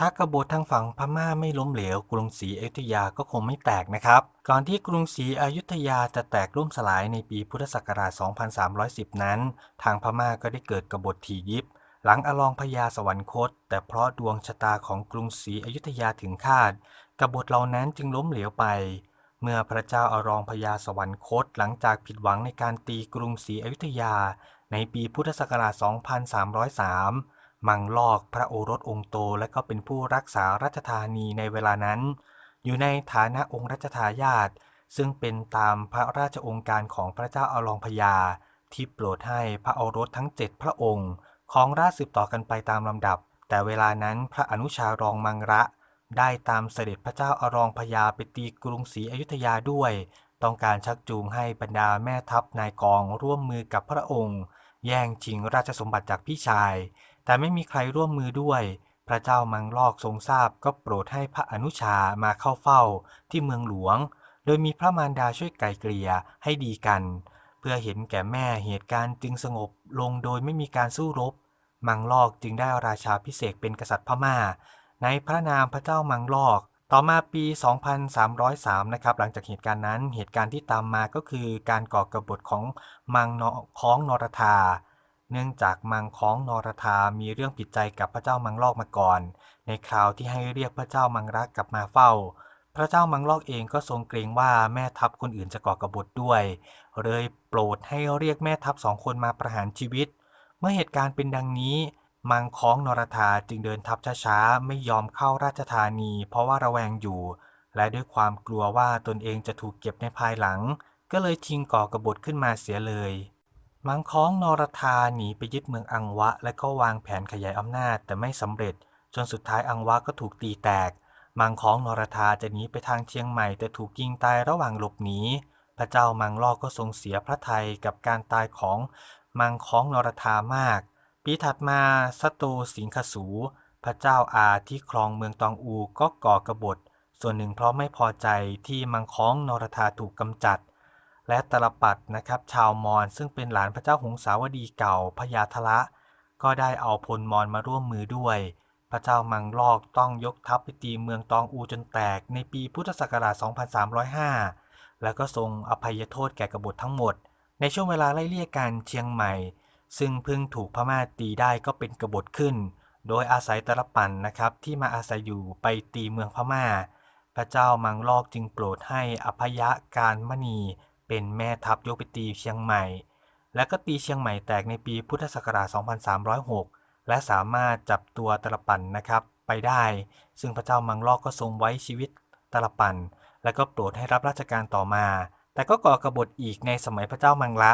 ถ้ากบฏทางฝั่งพม่าไม่ล้มเหลว กรุงศรีอยุธยาก็คงไม่แตกนะครับ ก่อนที่กรุงศรีอยุธยาจะแตกล่มสลายในปีพุทธศักราช 2310 นั้น ทางพม่าก็ได้เกิดกบฏถี่ยิบ หลังอลองพญาสวรรคต แต่เพราะดวงชะตาของกรุงศรีอยุธยาถึงคาด กบฏเหล่านั้นจึงล้มเหลวไป เมื่อพระเจ้าอารองพญาสวรรคต หลังจากผิดหวังในการตีกรุงศรีอยุธยา ในปีพุทธศักราช 2303 มังลอกพระโอรสองค์โตและก็เป็นผู้รักษาราชธานีในเวลานั้น อยู่ในฐานะองค์รัชทายาทซึ่งเป็นตามพระราชองค์การของพระเจ้าอารองพญาที่โปรดให้พระโอรสทั้งเจ็ดพระองค์ของราชสืบต่อกันไปตามลำดับ แต่เวลานั้นพระอนุชารองมังระ ได้ตามเสด็จพระเจ้าอารองพญาไปตีกรุงศรีอยุธยาด้วย ต้องการชักจูงให้บรรดาแม่ทัพนายกองร่วมมือกับพระองค์ แย่งชิงราชสมบัติจากพี่ชาย แต่ไม่มีใครร่วมมือด้วย พระเจ้ามังลอกทรงทราบก็โปรดให้พระอนุชามาเข้าเฝ้าที่เมืองหลวง โดยมีพระมารดาช่วยไกล่เกลี่ยให้ดีกัน เพื่อเห็นแก่แม่เหตุการณ์จึงสงบลงโดยไม่มีการสู้รบ มังลอกจึงได้ราชาพิเศษเป็นกษัตริย์พม่า ในพระนามพระเจ้ามังลอกต่อมาปี 2303 นะครับ หลังจากเหตุการณ์นั้น เหตุการณ์ที่ตามมาก็คือการก่อกรบฏของมังนค้องนรธา เนื่องจากมังค้องนรธามีเรื่องผิดใจกับพระเจ้ามังลอกมาก่อน ในคราวที่ให้เรียกพระเจ้ามังรักกลับมาเฝ้า พระเจ้ามังลอกเองก็ทรงเกรงว่าแม่ทัพคนอื่นจะก่อกบฏด้วย เลยโปรดให้เรียกแม่ทัพสองคนมาประหารชีวิต เมื่อเหตุการณ์เป็นดังนี้ มังค้องนรธาจึงเดินทัพช้าๆไม่ยอมเข้าราชธานี เพราะว่าระแวงอยู่ และด้วยความกลัวว่าตนเองจะถูกเก็บในภายหลัง ก็เลยชิงก่อกบฏขึ้นมาเสียเลย มังค้องนรธาหนีไปยึดเมืองอังวะ และก็วางแผนขยายอำนาจแต่ไม่สำเร็จ จนสุดท้ายอังวะก็ถูกตีแตก มังค้องนรธาจะหนีไปทางเชียงใหม่แต่ถูกยิงตายระหว่างหลบหนีพระเจ้ามังลอกก็ทรงเสียพระทัยกับการตายของมังค้องนรธามาก ปีถัดมาสตโตสิงคสู พระเจ้าอาที่ครองเมืองตองอูก็ก่อกบฏ ส่วนหนึ่งเพราะไม่พอใจที่มังค้องนรธาถูกกำจัด และตลปัดนะครับชาวมอญซึ่งเป็นหลานพระเจ้าหงสาวดีเก่าพญาทละ ก็ได้เอาพลมอญมาร่วมมือด้วย พระเจ้ามังลอกต้องยกทัพไปตีเมืองตองอูจนแตกในปีพุทธศักราช 2305 แล้วก็ทรงอภัยโทษแก่กบฏทั้งหมด ในช่วงเวลาไล่เลี่ยกันเชียงใหม่ ซึ่งเพิ่งถูกพม่าตีได้ก็เป็นกบฏขึ้น โดยอาศัยตลปันนะครับที่มาอาศัยอยู่ไปตีเมืองพม่า พระเจ้ามังลอกจึงโปรดให้อภัยการมณี เป็นแม่ทัพยกไปตีเชียงใหม่ และก็ตีเชียงใหม่แตกในปีพุทธศักราช 2306 และสามารถจับตัวตลปันนะครับไปได้ ซึ่งพระเจ้ามังลอกก็ทรงไว้ชีวิตตลปัน และก็โปรดให้รับราชการต่อมา แต่ก็ก่อกบฏอีกในสมัยพระเจ้ามังละ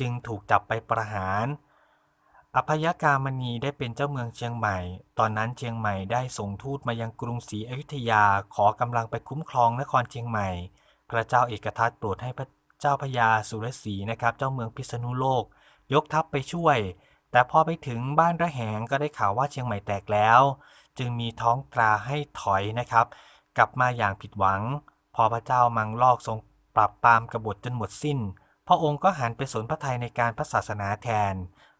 จึงถูกจับไปประหาร อภัยกามณีได้เป็นเจ้าเมืองเชียงใหม่ ตอนนั้นเชียงใหม่ได้ส่งทูตมายังกรุงศรีอยุธยาขอกำลังไปคุ้มครองนครเชียงใหม่ พระเจ้าเอกทัตโปรดให้พระ เจ้าพญาสุรศรีนะครับ เจ้าเมืองพิษณุโลก ยกทัพไปช่วย แต่พอไปถึงบ้านระแหงก็ได้ข่าวว่าเชียงใหม่แตกแล้ว จึงมีท้องตราให้ถอยนะครับ กลับมาอย่างผิดหวัง พอพระเจ้ามังลอกทรงปราบปรามกบฏจนหมดสิ้น พระองค์ก็หันไปสนพระทัยในการพระศาสนาแทน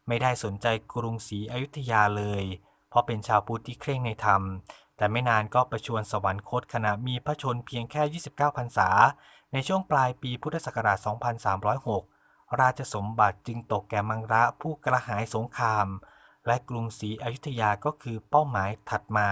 ไม่ได้สนใจกรุงศรีอยุธยาเลย เพราะเป็นชาวพุทธที่เคร่งในธรรม แต่ไม่นานก็ประชวรสวรรคตขณะมีพระชนเพียงแค่ 29 พรรษา ในช่วงปลายปีพุทธศักราช 2306 ราชสมบัติจึงตกแก่มังระผู้กระหายสงคราม และกรุงศรีอยุธยาก็คือเป้าหมายถัดมา